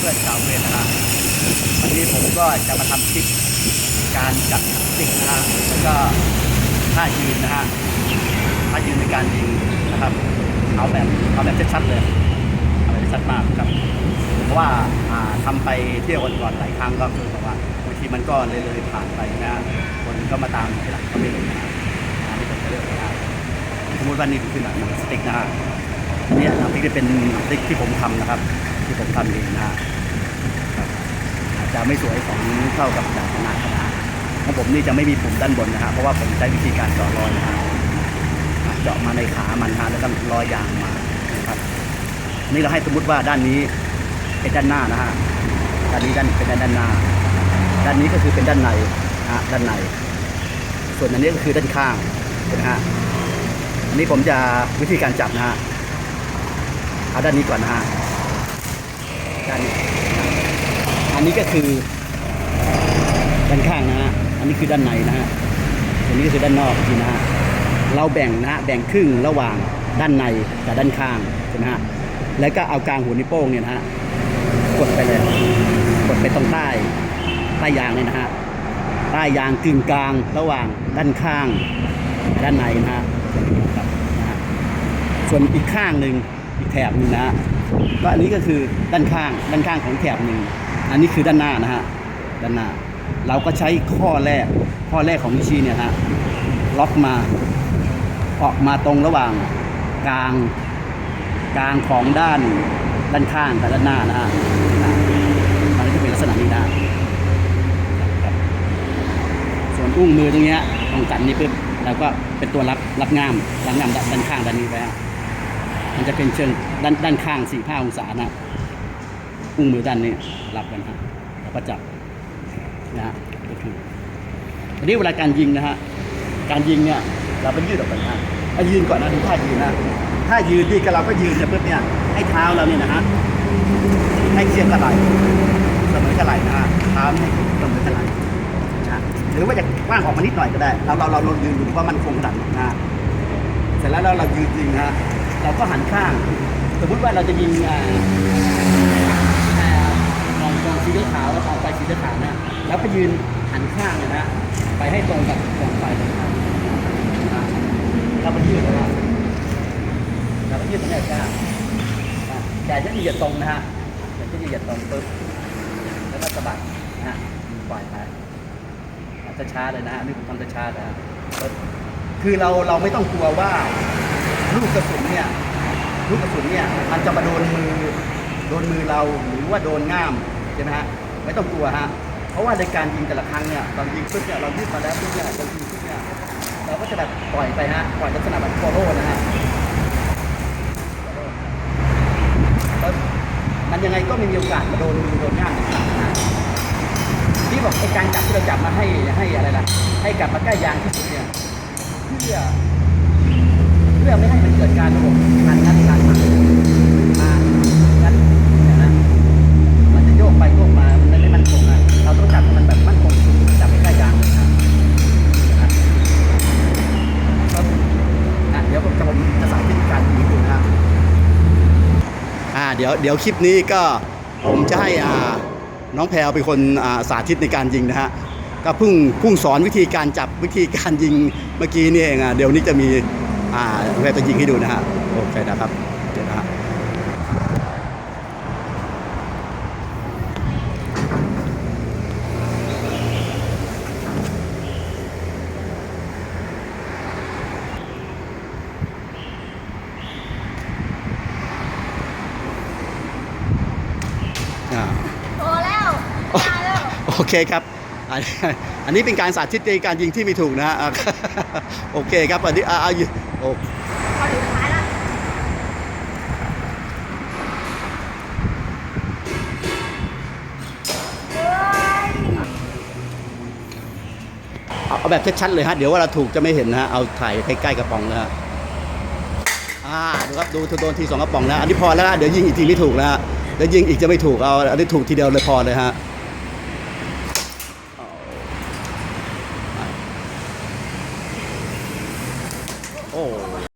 เพื่อนชาวเวทนะฮะวันนี้ผมก็จะมาทำคลิปการจัดติ๊กนะฮะแล้วก็ท่ายืนนะฮะท่ายืนในการยิงนะครับเอาแบบเอาแบบชัดๆเลยเอาแบบชัดมากครับเพราะว่าอ่าทำไปเที่ยวกันก่อนหลายครั้งก็คือแบบว่าบางทีมันก็เลยเลยผ่านไปนะฮะคนก็มาตามทีหลังก็ไม่รู้นะฮะไม่ต้องเลือกนะฮะสมมติว่านี่คือหนังสติ๊กนะฮะเนี่ยหนังสติ๊กจะเป็นสติ๊กที่ผมทำนะครับ ที่ผมทำเองนะฮะครับอาจจะไม่สวยของเท่ากับจากนาขนาดของผมนี่จะไม่มีปุ่มด้านบนนะฮะเพราะว่าผมใช้วิธีการเจาะรอยนะฮะเจาะมาในขามันฮะแล้วก็รอยยางมานะครับนี่เราให้สมมติว่าด้านนี้เป็นด้านหน้านะฮะด้านนี้ด้านเป็นด้านด้านหน้า ด้านนี้ก็คือเป็นด้านในฮะด้านใน ส่วนอันนี้ก็คือด้านข้างนไหมฮะอันนี้ผมจะวิธีการจับนะฮะเอาด้านนี้ก่อนนะฮะ ด้านอันนี้ก็คือด้านข้างนะฮะ อันนี้คือด้านในนะฮะอันนี้ก็คือด้านนอกทีนะฮะ เราแบ่งนะฮะ แบ่งครึ่งระหว่างด้านในกับด้านข้างใช่ไหมฮะ แล้วก็เอากลางหัวนิ้วโป้งเนี่ยนะฮะ กดไปเลย กดไปตรงใต้ใต้ยางเลยนะฮะ ใต้ยางกึ่งกลางระหว่างด้านข้างด้านในนะฮะส่วนอีกข้างหนึ่งอีกแถบนึงนะฮะ ก็อันนี้ก็คือด้านข้างด้านข้างของแถบหนึ่งอันนี้คือด้านหน้านะฮะด้านหน้า เราก็ใช้ข้อแรกข้อแรกของนิชีเนี่ยฮะล็อกมาออกมาตรงระหว่างกลางกลางของด้านด้านข้างกับด้านหน้านะฮะมันก็จะเป็นลักษณะนี้นะครับส่วนอุ้งมือตรงเนี้ยตรงกันนี้ปุ๊บเราก็เป็นตัวรับรับง่ามรับง่ามด้านข้างด้านนี้ไปฮะ มันจะเป็นเชิงด้านด้านข้างสี่ห้าองศานะอุ้งมือด้านนี้รับกันฮะแล้วก็จับนะฮะก็คืออันนี้เวลาการยิงนะฮะการยิงเนี่ยเราไปยืดออกไปนะฮะเอายืนก่อนนะดูท่ายืนนะถ้ายืนดีก็เราก็ยืนเนี่ยปุ๊บเนี่ยให้เท้าเราเนี่ยนะฮะให้เชียงกระไหล่เสมอกระไหล่นะฮะเท้าให้เสมอกระไหล่นะหรือว่าจะกว้างออกมานิดหน่อยก็ได้ เราเราเรายืนดูว่ามันคงดันนะเสร็จแล้วเราเรายืนยิงนะ เราก็หันข้าง สมมติว่าเราจะยิงกองกองสีขาวแล้วกองไฟสีขาวนะแล้วก็ยืนหันข้างนยนะไปให้ตรงกับกองไฟเราไปยืดนะครับเราไปยืดตรงนี้จ้าแต่จะเหยียดตรงนะฮะแต่จะเหยียดตรงปุ๊บแล้วก็สะบัดนะฮะปล่อยไปจะช้าเลยนะฮะนี่ผมทำจะช้านะคือเราเราไม่ต้องกลัวว่า ลูกกระสุนเนี่ยลูกกระสุนเนี่ยมันจะมาโดนมือโดนมือเราหรือว่าโดนง่ามใช่ไหมฮะไม่ต้องกลัวฮะเพราะว่าในการยิงแต่ละครั้งเนี่ยตอนยิงปุ๊บเนี่ยเรายืดมาแล้วปุ๊บเนี่ยเรายิงปุ๊บเนี่ยเราก็จะแบบปล่อยไปฮะปล่อยลักษณะแบบโคโรนะฮะมันยังไงก็ไม่มีโอกาสมาโดนมือโดนง่ามต่างๆนะที่บอกไอ้การจับที่เราจับมาให้ให้อะไรล่ะให้กลับมาใกล้ยางที่สุดเนี่ยเพื่อ เพื่อไม่ให้มันเกิดการระบบการงัดการหักมางัดเนี่ยนะมันจะโยกไปโยกมามันไม่มั่นคงอะเราต้องจับมันแบบมั่นคงที่สุดจับให้ใกล้ยางนะครับเดี๋ยวผมจะผมจะสาธิตการยิงดูนะอ่าเดี๋ยวเดี๋ยวคลิปนี้ก็ผมจะให้อ่าน้องแพลเป็นคนอ่าสาธิตในการยิงนะฮะก็เพิ่งเพิ่งสอนวิธีการจับวิธีการยิงเมื่อกี้นี่เองอะเดี๋ยวนี้จะมี อ่าน้องแพลวจะยิงให้ดูนะฮะ โอเคนะครับ เดี๋ยวนะฮะอ่าพอแล้วมาแล้ว โอเคครับ อันอันนี้เป็นการสาธิตในการยิงที่ไม่ถูกนะฮะโอเคครับอันนี้อะเอาอยู่โอ้ยเอาแบบชัดๆเลยฮะ เดี๋ยวว่าเราถูกจะไม่เห็นนะฮะ เอาถ่ายใกล้ๆกระป๋องนะฮะ อ่า ดูครับ ดูโดนทีสองกระป๋องนะ อันนี้พอแล้ว เดี๋ยวยิงอีกทีไม่ถูกนะฮะเดี๋ยวยิงอีกจะไม่ถูก เอา อันนี้ถูกทีเดียวเลยพอเลยฮะ